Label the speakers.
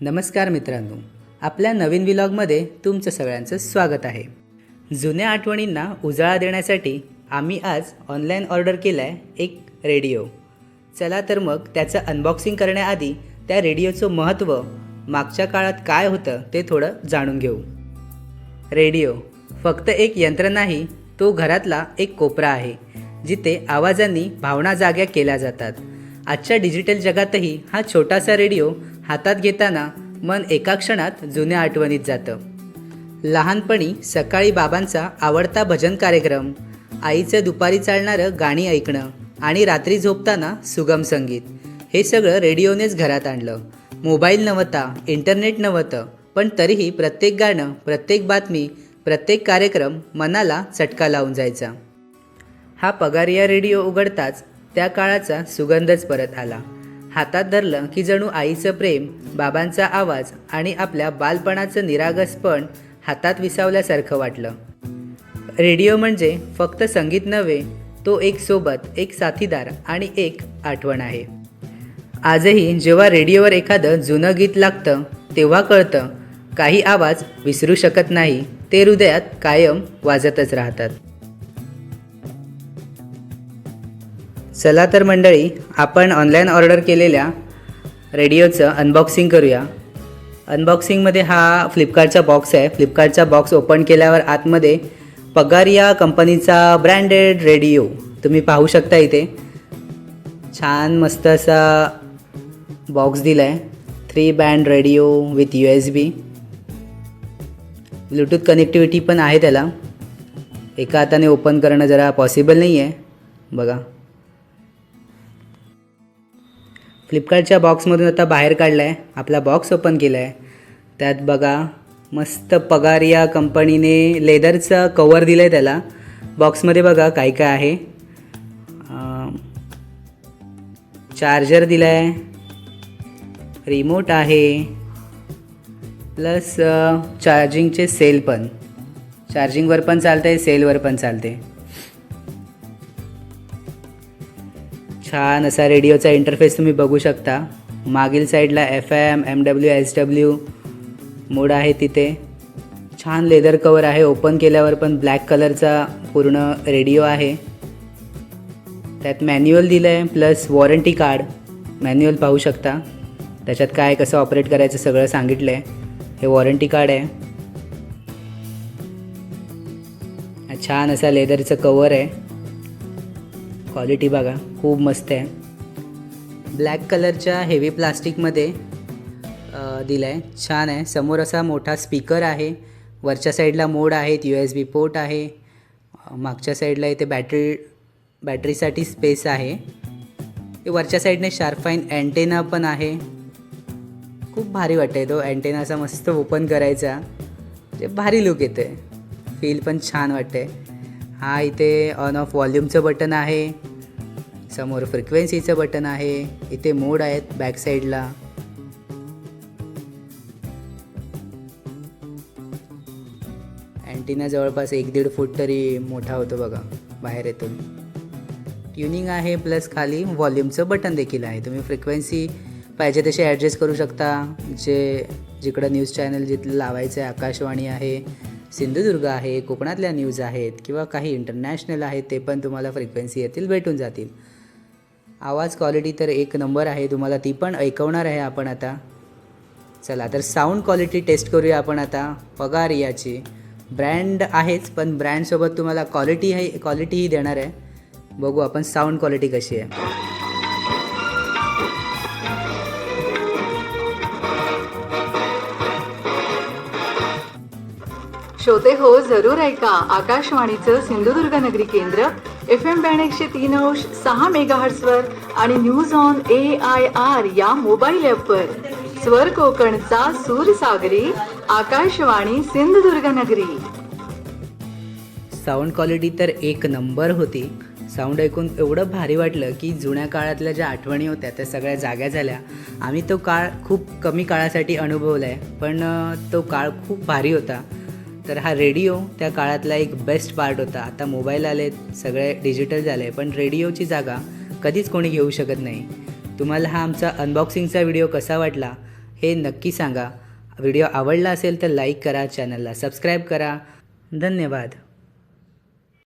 Speaker 1: नमस्कार मित्रांनो. आपल्या नवीन विलॉगमध्ये तुमचं सगळ्यांचं स्वागत आहे. जुन्या आठवणींना उजाळा देण्यासाठी आम्ही आज ऑनलाईन ऑर्डर केला आहे एक रेडिओ चला तर मग त्याचं अनबॉक्सिंग करण्याआधी त्या रेडिओचं महत्त्व मागच्या काळात काय होतं ते थोडं जाणून घेऊ. रेडिओ फक्त एक यंत्र नाही तो घरातला एक कोपरा आहे जिथे आवाजांनी भावना जाग्या केल्या जातात. आजच्या डिजिटल जगातही हा छोटासा रेडिओ हातात घेताना मन एका क्षणात जुन्या आठवणीत जातं. लहानपणी सकाळी बाबांचा आवडता भजन कार्यक्रम आईचं दुपारी चालणारं गाणी ऐकणं आणि रात्री झोपताना सुगम संगीत हे सगळं रेडिओनेच घरात आणलं. मोबाईल नव्हता इंटरनेट नव्हतं पण तरीही प्रत्येक गाणं प्रत्येक बातमी प्रत्येक कार्यक्रम मनाला चटका लावून जायचा. हा पगारिया रेडिओ उघडताच त्या काळाचा सुगंधच परत आला. हातात धरलं की जणू आईचं प्रेम बाबांचा आवाज आणि आपल्या बालपणाचं निरागसपण हातात विसावल्यासारखं वाटलं. रेडिओ म्हणजे फक्त संगीत नव्हे तो एक सोबत एक साथीदार आणि एक आठवण आहे. आजही जेव्हा रेडिओवर एखादं जुनं गीत लागतं तेव्हा कळतं काही आवाज विसरू शकत नाही ते हृदयात कायम वाजतच राहतात. चला तर मंडळी आपण ऑनलाईन ऑर्डर केलेल्या रेडिओचं अनबॉक्सिंग करूया. अनबॉक्सिंगमध्ये हा फ्लिपकार्टचा बॉक्स आहे. फ्लिपकार्टचा बॉक्स ओपन केल्यावर आतमध्ये पगारिया कंपनीचा ब्रँडेड रेडिओ तुम्ही पाहू शकता इथे. छान मस्त असा बॉक्स दिला आहे three band radio with U S B Bluetooth connectivity पण आहे त्याला. एका हाताने ओपन करणं जरा पॉसिबल नाही आहे बघा. फ्लिपकार्टच्या बॉक्समधून आता बाहेर काढला आहे आपला बॉक्स ओपन केला आहे त्यात बघा मस्त पगार या कंपनीने लेदरचं कवर दिलं आहे त्याला. बॉक्समध्ये बघा काय काय आहे. चार्जर दिला आहे. रिमोट आहे प्लस चार्जिंगचे सेल पण. चार्जिंगवर पण चालते सेलवर पण चालते छान असा रेडिओचा इंटरफेस तुम्ही बघू शकता. मागील साईडला F M M W S W mode आहे तिथे. छान लेदर कवर आहे. ओपन केल्यावर पण ब्लॅक कलरचा पूर्ण रेडिओ आहे. त्यात मॅन्युअल दिलं आहे प्लस वॉरंटी कार्ड मॅन्युअल पाहू शकता. त्याच्यात काय कसं ऑपरेट करायचं सगळं सांगितलं आहे हे वॉरंटी कार्ड आहे. छान असा लेदरचं कवर आहे. क्वालिटी बघा खूप मस्त आहे. ब्लॅक कलरच्या हेवी प्लास्टिकमध्ये दिला आहे छान आहे. समोर असा मोठा स्पीकर आहे. वरच्या साईडला मोड आहेत. यू एस बी पोर्ट आहे. मागच्या साईडला इथे बॅटरी बॅटरीसाठी स्पेस आहे. वरच्या साईडने शार्फाईन अँटेना पण आहे. खूप भारी वाटते तो. अँटेनाचा मस्त ओपन करायचा. ते भारी लुक येते फील पण छान वाटते हा इथे ऑन ऑफ वॉल्यूमचं बटन आहे. समोर फ्रिक्वेन्सीचं बटन आहे. इथे मोड आहेत बॅक साईडला अँटिना जवळपास एक दीड फूट तरी मोठा होतो बघा बाहेर येतून. ट्युनिंग आहे प्लस खाली व्हॉल्यूमचं बटन देखील आहे. तुम्ही फ्रिक्वेन्सी पाहिजे तशी ॲडजस्ट करू शकता. जे जिकडं न्यूज चॅनल जिथलं लावायचं आहे आकाशवाणी आहे सिंधुदुर्ग आहे कोकणातल्या न्यूज आहेत किंवा काही इंटरनॅशनल आहेत ते पण तुम्हाला फ्रिक्वेन्सी येतील भेटून जातील. आवाज क्वालिटी तर एक नंबर आहे तुम्हाला ती पण ऐकवणार आहे आपण आता. चला तर साऊंड क्वालिटी टेस्ट करूया आपण आता. पगार याची. ब्रँड आहेच पण ब्रँडसोबत तुम्हाला क्वालिटी हे क्वालिटीही देणार आहे. बघू आपण साऊंड क्वालिटी कशी आहे.
Speaker 2: श्रोते हो जरूर ऐका. आकाशवाणीचं सिंधुदुर्ग नगरी केंद्र एफ एम बँड एकशे तीन अंश सहा मेगाहर्ट्सवर आणि news on A I R या मोबाईल ॲपवर. स्वर कोकणचा सूर सागरी आकाशवाणी सिंधुदुर्ग नगरी.
Speaker 1: साऊंड क्वालिटी तर एक नंबर होती. साऊंड ऐकून एवढं भारी वाटलं की जुन्या काळातल्या ज्या आठवणी होत्या त्या सगळ्या जाग्या झाल्या. आम्ही तो काळ खूप कमी काळासाठी अनुभवला आहे पण तो काळ खूप भारी होता. तर हा रेडिओ त्या काळातला एक बेस्ट पार्ट होता. आता मोबाईल आलेत सगळे डिजिटल झाले पण रेडिओची जागा कधीच कोणी घेऊ शकत नाही. तुम्हाला हा आमचा अनबॉक्सिंगचा व्हिडिओ कसा वाटला हे नक्की सांगा. व्हिडिओ आवडला असेल तर लाईक करा चॅनलला सबस्क्राईब करा. धन्यवाद.